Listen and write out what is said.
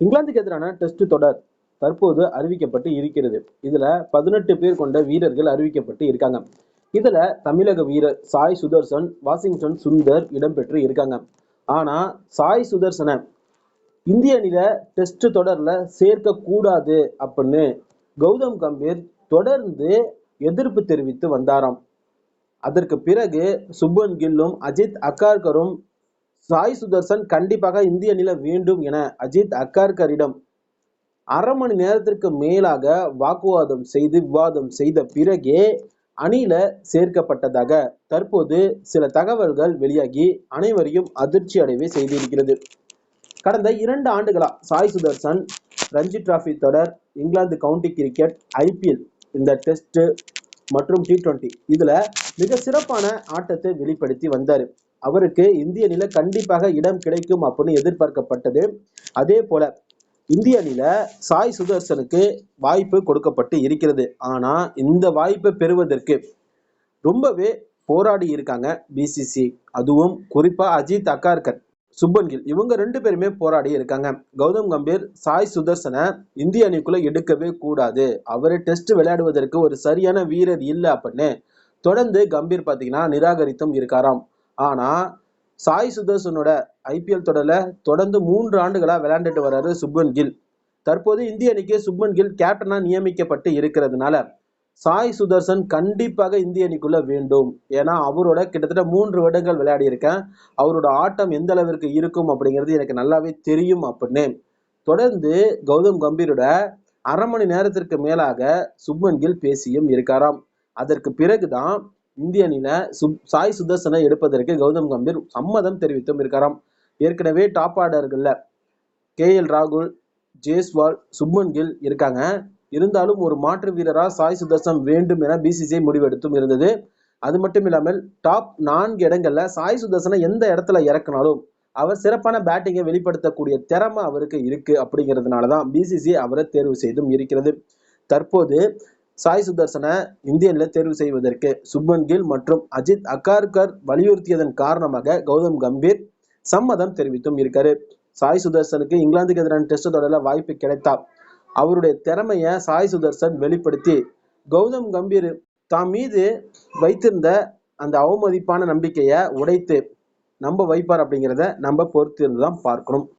இங்கிலாந்துக்கு எதிரான டெஸ்ட் தொடர் தற்போது அறிவிக்கப்பட்டு இருக்கிறது. இதுல பதினெட்டு பேர் கொண்ட வீரர்கள் அறிவிக்கப்பட்டு இருக்காங்க. இதுல தமிழக வீரர் சாய் சுதர்சன் வாஷிங்டன் சுந்தர் இடம்பெற்று இருக்காங்க. ஆனா சாய் சுதர்சனை இந்திய அணியில டெஸ்ட் தொடர்ல சேர்க்க கூடாது அப்படின்னு கௌதம் கம்பீர் தொடர்ந்து எதிர்ப்பு தெரிவித்து வந்தாராம். அதற்கு பிறகு சுப்மன் கில்லும் அஜித் அக்கார்கரும் சாய் சுதர்சன் கண்டிப்பாக இந்திய அணில வேண்டும் என அஜித் அக்கார்கரிடம் அரை மணி நேரத்திற்கு மேலாக வாக்குவாதம் செய்து விவாதம் செய்த பிறகே அணியில சேர்க்கப்பட்டதாக தற்போது சில தகவல்கள் வெளியாகி அனைவரையும் அதிர்ச்சி அடைவே செய்திருக்கிறது. கடந்த இரண்டு ஆண்டுகளா சாய் சுதர்சன் ரஞ்சி டிராஃபி தொடர் இங்கிலாந்து கவுண்டி கிரிக்கெட் ஐபிஎல் இந்த டெஸ்ட் மற்றும் டி டுவெண்ட்டி இதுல மிக சிறப்பான ஆட்டத்தை வெளிப்படுத்தி வந்தாரு. அவருக்கு இந்திய அணியில கண்டிப்பாக இடம் கிடைக்கும் அப்படின்னு எதிர்பார்க்கப்பட்டது. அதே போல இந்திய அணியில சாய் சுதர்சனுக்கு வாய்ப்பு கொடுக்கப்பட்டு இருக்கிறது. ஆனா இந்த வாய்ப்பை பெறுவதற்கு ரொம்பவே போராடி இருக்காங்க பிசிசி அதுவும் குறிப்பா அஜித் அக்கார்கர் சுப்பன் கில். இவங்க ரெண்டு பேருமே போராடி இருக்காங்க. கௌதம் கம்பீர் சாய் சுதர்சனை இந்திய அணிக்குள்ள எடுக்கவே கூடாது. அவர் டெஸ்ட் விளையாடுவதற்கு ஒரு சரியான வீரர் இல்லை அப்படின்னு தொடர்ந்து கம்பீர் பாத்தீங்கன்னா நிராகரித்தும் இருக்காராம். ஆனா சாய் சுதர்சனோட ஐபிஎல் தொடர்ல தொடர்ந்து மூன்று ஆண்டுகளா விளையாண்டுட்டு வர்றாரு சுப்மன் கில். தற்போது இந்திய அணிக்கு சுப்மன் கில் கேப்டனா நியமிக்கப்பட்டு இருக்கிறதுனால சாய் சுதர்சன் கண்டிப்பாக இந்திய அணிக்குள்ள வேண்டும். ஏன்னா அவரோட கிட்டத்தட்ட மூன்று வருடங்கள் விளையாடி இருக்கேன் அவரோட ஆட்டம் எந்த அளவிற்கு இருக்கும் அப்படிங்கிறது எனக்கு நல்லாவே தெரியும் அப்படின்னு. தொடர்ந்து கௌதம் கம்பீரோட அரை மணி நேரத்திற்கு மேலாக சுப்மன் கில் பேசியும் இருக்காராம். அதற்கு பிறகுதான் இந்திய அணியில சுப் சாய் சுதர்சனை எடுப்பதற்கு கௌதம் கம்பீர் சம்மதம் தெரிவித்தும் இருக்காராம். ஏற்கனவே டாப் ஆர்டர்கள்ல கே எல் ராகுல் ஜேஸ்வால் சுப்மன் கில் இருக்காங்க. இருந்தாலும் ஒரு மாற்று வீரரா சாய் சுதர்சன் வேண்டும் என பிசிசிஐ முடிவெடுத்தும் இருந்தது. அது மட்டும் இல்லாமல் டாப் நான்கு இடங்கள்ல சாய் சுதர்சனை எந்த இடத்துல இறக்குனாலும் அவர் சிறப்பான பேட்டிங்கை வெளிப்படுத்தக்கூடிய திறமை அவருக்கு இருக்கு அப்படிங்கிறதுனாலதான் பிசிசி அவரை தேர்வு செய்தும் இருக்கிறது. தற்போது சாய் சுதர்சனை இந்தியனில் தேர்வு செய்வதற்கு சுப்மன் கில் மற்றும் அஜித் அக்கார்கர் வலியுறுத்தியதன் காரணமாக கௌதம் கம்பீர் சம்மதம் தெரிவித்தும் இருக்காரு. சாய் சுதர்சனுக்கு இங்கிலாந்துக்கு எதிரான டெஸ்ட் தொடரில் வாய்ப்பு கிடைத்தா அவருடைய திறமையை சாய் சுதர்சன் வெளிப்படுத்தி கௌதம் கம்பீர் தாம் மீது வைத்திருந்த அந்த அவமதிப்பான நம்பிக்கையை உடைத்து நம்ப வைப்பார் அப்படிங்கிறத நம்ம பொறுத்திருந்து தான் பார்க்கணும்.